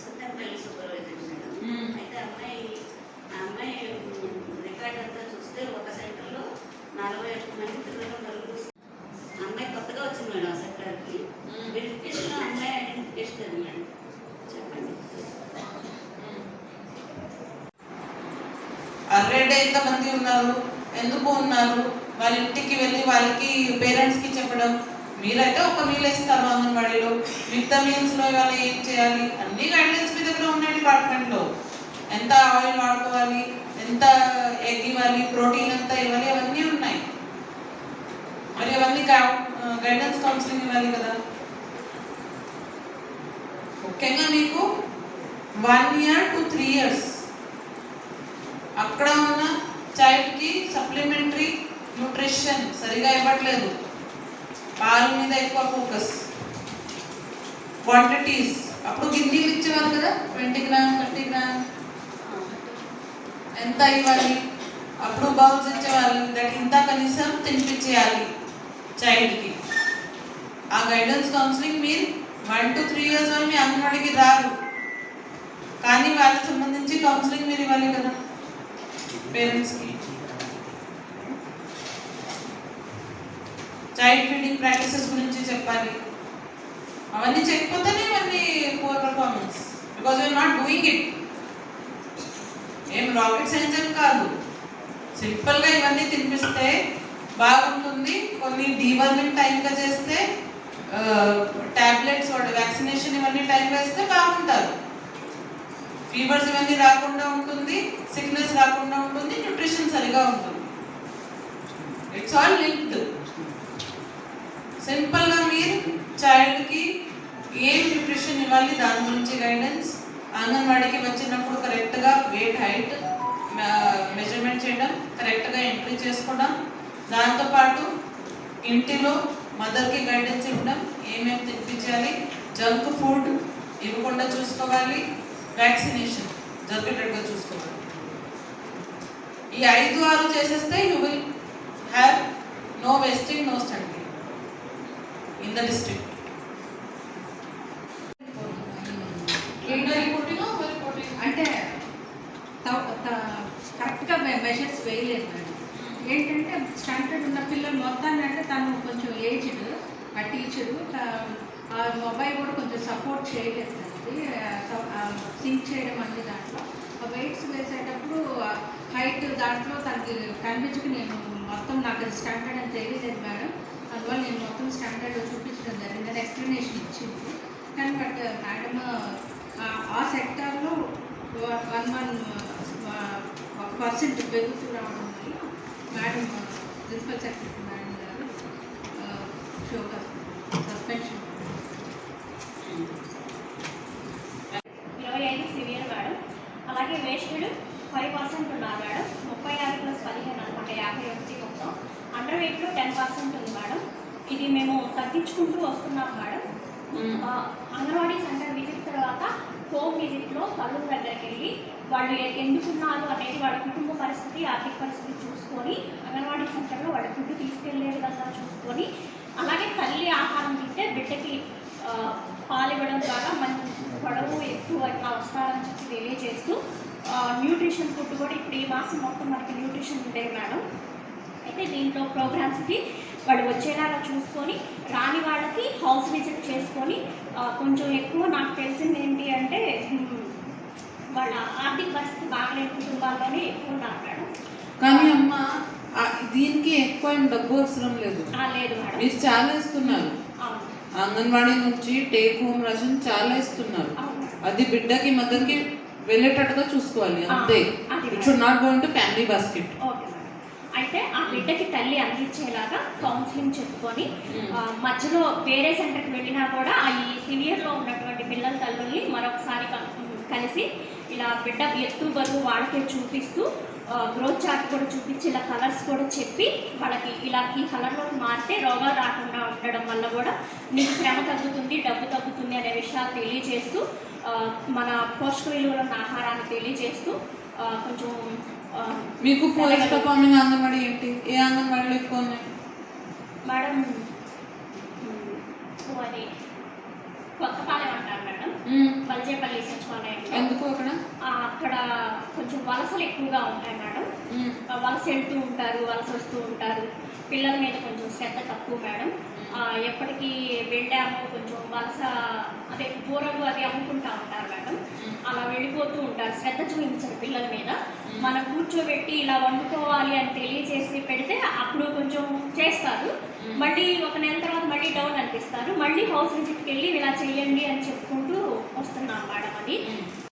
సుత్తపల్లి supervisor madam అయితే అమ్మాయి అమ్మాయి రికార్డ్ చూస్తే ఒక సెంటర్లో నలభై ఒక్క మంది నలుగురు అమ్మాయి కొత్తగా వచ్చింది మేడం ఆ సెక్టర్కి వెరిఫికేషన్ అమ్మాయి మేడం చెప్పండి అర్రెడ్ ఎంతమంది ఉన్నారు? ఎందుకు ఉన్నారు? వాళ్ళ ఇంటికి వెళ్ళి వాళ్ళకి పేరెంట్స్కి చెప్పడం. మీరైతే ఒక మీల్ ఇస్తారు అంగన్వాడీలో. మిగతా మీల్స్లో ఇవాళ ఏం చేయాలి? అన్ని గైడ్లైన్స్ మీ దగ్గర ఉన్నాయి డిపార్ట్మెంట్లో ఎంత ఆయిల్ వాడుకోవాలి? ఎంత ఎగ్ ఇవ్వాలి? ప్రోటీన్ ఎంత ఇవ్వాలి? అవన్నీ ఉన్నాయి. మరి అవన్నీ గైడెన్స్ కౌన్సిలింగ్ ఇవ్వాలి కదా. ముఖ్యంగా మీకు one year two three years అక్కడ ఉన్న చైల్డ్కి సప్లిమెంటరీ న్యూట్రిషన్ సరిగా ఇవ్వట్లేదు. పాల మీద ఎక్కువ ఫోకస్ క్వాంటిటీస్ అప్పుడు గిన్నెలు ఇచ్చేవారు కదా? ట్వంటీ గ్రామ్ థర్టీ గ్రామ్ ఎంత ఇవ్వాలి? అప్పుడు బౌల్స్ ఇచ్చేవాళ్ళు దట్ ఇంత కనీసం తినిపించేయాలి చైల్డ్కి ఆ గైడెన్స్ కౌన్సిలింగ్ మీరు వన్ టు త్రీ ఇయర్స్ వాళ్ళు మీ అంగన్వాడికి రారు. కానీ వాళ్ళకి సంబంధించి కౌన్సిలింగ్ మీరు ఇవ్వాలి కదా? పేరెంట్స్కి చైల్డ్ ఫీడింగ్ ప్రాక్టీసెస్ గురించి చెప్పాలి. అవన్నీ చెప్పిపోతేనే ఇవన్నీ poor performance because we're not doing it ఏం రాకెట్ సైన్స్ అని కాదు. సింపుల్గా ఇవన్నీ తినిపిస్తే బాగుంటుంది. కొన్ని డీవర్మింగ్ టైంగా చేస్తే ట్యాబ్లెట్స్ వాడు వ్యాక్సినేషన్ ఇవన్నీ టైంలో వేస్తే బాగుంటారు. ఫీవర్స్ ఇవన్నీ రాకుండా ఉంటుంది సిక్నెస్ రాకుండా ఉంటుంది న్యూట్రిషన్ సరిగా ఉంటుంది. ఇట్స్ ఆల్ లింక్డ్ సింపుల్గా మీరు చైల్డ్కి ఏం న్యూట్రిషన్ ఇవ్వాలి దాని గురించి గైడెన్స్ అంగన్వాడికి వచ్చినప్పుడు కరెక్ట్గా వెయిట్ హైట్ మెజర్మెంట్ చేయడం కరెక్ట్గా ఎంట్రీ చేసుకోవడం దాంతోపాటు ఇంటిలో మదర్కి గైడెన్స్ ఇవ్వడం ఏమేమి తినిపించాలి జంక్ ఫుడ్ ఇవ్వకుండా చూసుకోవాలి వ్యాక్సినేషన్ జరిగేటట్టుగా చూసుకోవాలి. ఈ ఐదు ఆరు చేసేస్తే you will have no wasting no stunting in the district అంటే త- త- కరెక్ట్గా మెజర్స్ వేయలేదు మేడం ఏంటంటే స్టాండర్డ్ ఉన్న పిల్లలు మొత్తాన్ని అంటే తను కొంచెం ఏజ్డ్ ఆ టీచరు ఆ మొబైల్ కూడా కొంచెం సపోర్ట్ చేయలేదు తనకి. సింక్ చేయడం అన్ని దాంట్లో. ఆ వెయిట్స్ వేసేటప్పుడు హైట్ దాంట్లో తనకి కనిపించుకు నేను మొత్తం నాకు అది స్టాండర్డ్ అని తెలియలేదు మేడం. అందువల్ల నేను మొత్తం స్టాండర్డ్ చూపించడం జరిగింది అని ఎక్స్ప్లెనేషన్ ఇచ్చింది. కానీ బట్ మేడం uh, uh, ఆ సెక్టార్లో వన్ వన్ ఒక పర్సెంట్ పెరుగుతూ రావడం వల్ల మేడం ప్రిన్సిపల్ సెక్రటరీ మేడం గారు uh, షోగా సస్పెన్షన్ ఇరవై ఐదు సివియర్ మేడం అలాగే వేస్టెడ్ ఫైవ్ పర్సెంట్ ఉన్నారు మేడం ముప్పై ఆరు ప్లస్ పదిహేను అనమాట యాభై ఒకటి మొత్తం. అండర్ వెయిట్లో టెన్ పర్సెంట్ ఉంది మేడం ఇది మేము తగ్గించుకుంటూ వస్తున్నాం మేడం. అంగన్వాడీ సెంటర్ విజిట్ తర్వాత హోమ్ విజిట్లో తల్లుల దగ్గరికి వెళ్ళి వాళ్ళు ఎందుకున్నారు అనేది వాళ్ళ కుటుంబ పరిస్థితి ఆర్థిక పరిస్థితి చూసుకొని అంగన్వాడీ సెంటర్లో వాళ్ళ ఫుడ్ తీసుకెళ్ళే విధంగా చూసుకొని అలాగే తల్లి ఆహారం తింటే బిడ్డకి ఆ, పాలు ఇవ్వడం ద్వారా మంచి పొడవు ఎక్కువ ఇట్లా వస్తారని చెప్పి తెలియజేస్తూ న్యూట్రిషన్ ఫుడ్ కూడా ఇప్పుడు ఈ మాసం మొత్తం మనకి న్యూట్రిషన్ ఉండేది మేడం. అయితే దీంట్లో ప్రోగ్రామ్స్కి వాళ్ళు వచ్చేలాగా చూసుకొని రాని వాళ్ళకి హౌస్ విజిట్ చేసుకొని కొంచెం ఎక్కువ నాకు తెలిసింది ఏంటి అంటే వాళ్ళ ఆర్థిక పరిస్థితి బాగలేని కుటుంబాల్లోనే ఎక్కువ మేడం. కానీ అమ్మ దీనికి ఎక్కువ డబ్బు అవసరం లేదు. మీరు చాలా ఇస్తున్నారు. అంగన్వాడీ నుంచి టేక్ హోమ్ రేషన్ చాలా ఇస్తున్నారు. అది బిడ్డకి మదర్కి వెళ్ళేటట్టుగా చూసుకోవాలి అంతే. It should not going to family basket. అయితే ఆ బిడ్డకి తల్లి అందించేలాగా కౌన్సిలింగ్ చెప్పుకొని మధ్యలో వేరే సెంటర్కి వెళ్ళినా కూడా ఆ ఈ సివియర్లో ఉన్నటువంటి పిల్లల తల్లుల్ని మరొకసారి కలిసి ఇలా బిడ్డ ఎత్తు బరువు వాళ్ళకే చూపిస్తూ గ్రోత్ చార్ట్ కూడా చూపించి ఇలా కలర్స్ కూడా చెప్పి వాళ్ళకి ఇలా ఈ కలర్లోకి మారితే రోగాలు రాకుండా ఉండడం వల్ల కూడా నీకు శ్రమ తగ్గుతుంది డబ్బు తగ్గుతుంది అనే విషయాలు తెలియజేస్తూ మన పోషక విలువల ఉన్న ఆహారాన్ని తెలియజేస్తూ కొంచెం మీకు ఫోరెస్ట్ పర్ఫార్మింగ్ అంగన్వాడీ ఏంటి? ఏ అంగన్వాడీలో ఎక్కువ ఉన్నాయి? మేడం అది. కొత్తపాలెం అంటారు మేడం. మ్మ్. బల్జేపల్లి సచివాలయంలో ఎందుకు అక్కడ? ఆ, అక్కడ కొంచెం వలసలు ఎక్కువగా ఉంటాయి మేడం. వలస వెళ్తూ ఉంటారు వలస వస్తూ ఉంటారు. పిల్లల మీద కొంచెం శ్రద్ధ తక్కువ మేడం. ఎప్పటికీ వెళ్ళాము కొంచెం వలస అదే కూరలు అది అమ్ముకుంటా ఉంటారు మేడం. అలా వెళ్ళిపోతూ ఉంటారు. శ్రద్ధ చూపించారు పిల్లల మీద. మనం కూర్చోబెట్టి ఇలా వండుకోవాలి అని తెలియజేసి పెడితే అప్పుడు కొంచెం చేస్తారు. మళ్ళీ ఒక నెల తర్వాత మళ్ళీ డౌన్ అనిపిస్తారు. మళ్ళీ హౌస్ విజిట్కి వెళ్ళి ఇలా చేయండి అని చెప్పుకుంటూ వస్తున్నాం మేడం అది.